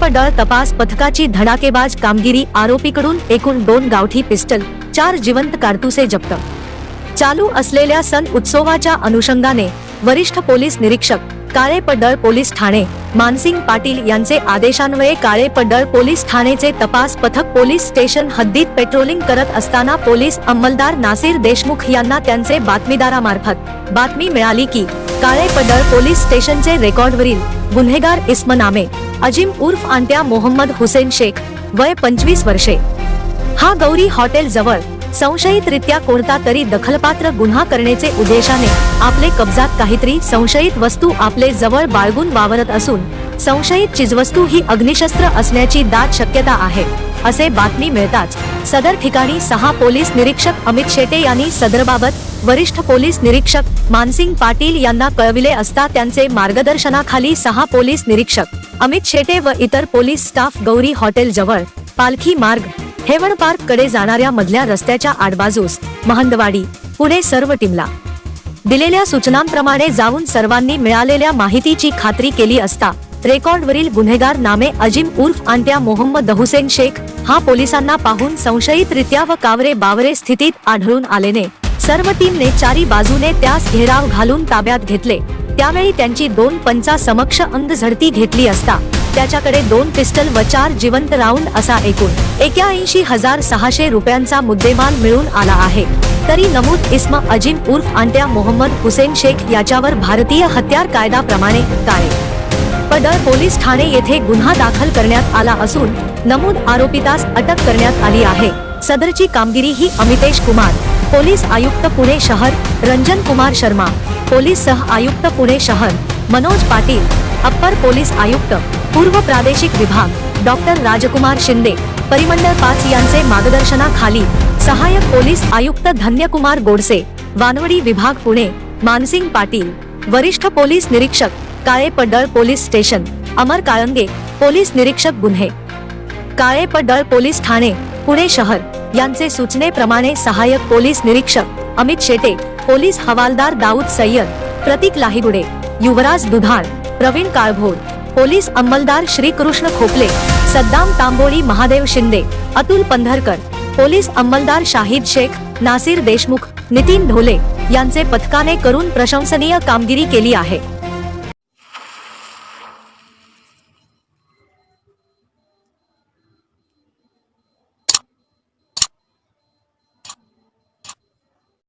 काळेपडळ तपास पथकाची धडाकेबाज कामगिरी आरोपीकडून एकूण दोन गावठी पिस्टल चार जिवंत कारतुसे जप्त. चालू असलेल्या सण उत्सवाच्या अनुषंगाने वरिष्ठ पोलीस निरीक्षक काळेपड्डळ पोलीस ठाणे. मानसिंग पाटील यांचे आदेशान्वये काळेपड्डळ पोलीस ठाणेचे तपास पथक पोलीस स्टेशन हद्दीत पेट्रोलिंग करत असताना पोलीस अंमलदार नासिर देशमुख यांना त्यांचे बातमीदारामार्फत बातमी मिळाली की काळेपड्डळ पोलीस स्टेशनचे रेकॉर्डवरील गुन्हेगार इस्मनामे अजिम उर्फ आंट्या मोहम्मद हुसेन शेख वय पंचवीस वर्षे. हा गौरी हॉटेल जवळ संशयितरित्या कोणता तरी दखलपात्र गुन्हा करण्याचे उद्देशाने आपले कब्जात काहीतरी संशयित वस्तू आपले जवळ बाळगून वावरत असून संशयित चीजवस्तू ही अग्निशस्त्र असण्याची दाट शक्यता आहे असे बातमी मिळताच. सदर ठिकाणी सहा पोलीस निरीक्षक अमित शेटे यांनी सदरबाबत वरिष्ठ पोलीस निरीक्षक मानसिंग पाटील यांना कळविले असता त्यांचे मार्गदर्शनाखाली सहा पोलीस निरीक्षक अमित शेटे व इतर पोलीस स्टाफ गौरी हॉटेल जवळ पालखी मार्ग हेवन पार्ककडे जाणाऱ्या मधल्या रस्त्याच्या आडबाजूस महंदवाडी पुणे सर्व टीमला. दिलेल्या सूचनांप्रमाणे जाऊन सर्वांनी मिळालेल्या माहितीची खात्री केली असता रेकॉर्डवरील गुन्हेगार नामे अजिम उर्फ आंट्या मोहम्मद हुसेन शेख हा पोलिसांना पाहून संशयितरित्या व कावरे बावरे स्थितीत आढळून आलेने सर्व टीमने चारी बाजूने त्यास घेराव घालून ताब्यात घेतले. त्यावेळी त्यांची दोन पंचा समक्ष अंग झडती घेतली असता त्याच्याकडे दोन पिस्टल व चार जिवंत राऊंड असा एकूण. एक्याऐंशी हजार सहाशे रुपयांचा मुद्देमाल मिळून आला आहे. तरी नमूद इस्म अजिम उर्फ आंट्या मोहम्मद हुसेन शेख याच्यावर भारतीय हत्यार कायद्याप्रमाणे काय पडळ पोलीस ठाणे येथे गुन्हा दाखल करण्यात आला असून नमूद आरोपितास अटक करण्यात आली आहे. सदरची कामगिरी ही अमितेश कुमार पोलीस आयुक्त पुणे शहर रंजन कुमार शर्मा पोलीस सह आयुक्त पुणे शहर मनोज पाटील अप्पर पोलीस आयुक्त पूर्व प्रादेशिक विभाग डॉक्टर राजकुमार शिंदे परिमंडळ पाच यांचे मार्गदर्शनाखाली सहाय्यक पोलीस आयुक्त धन्यकुमार गोडसे वानवडी विभाग पुणे मानसिंग पाटील वरिष्ठ पोलीस निरीक्षक Kale Padal police station Amar Kalange police निरीक्षक गुन्हे. काळे पडळ पोलीस ठाणे पुणे शहर यांचे सूचनेप्रमाणे सहाय्यक पोलीस निरीक्षक अमित शेटे पोलीस हवालदार दाऊद सय्यद प्रतीक लाहिगुडे युवराज दुधाळ प्रवीण काळभोर पोलीस अंमलदार श्रीकृष्ण खोपले सद्दाम तांबोळी महादेव शिंदे अतुल पंधरकर पोलीस अंमलदार शाहिद शेख नासिर देशमुख नितीन ढोले यांचे पथकाने करून प्रशंसनीय कामगिरी केली आहे.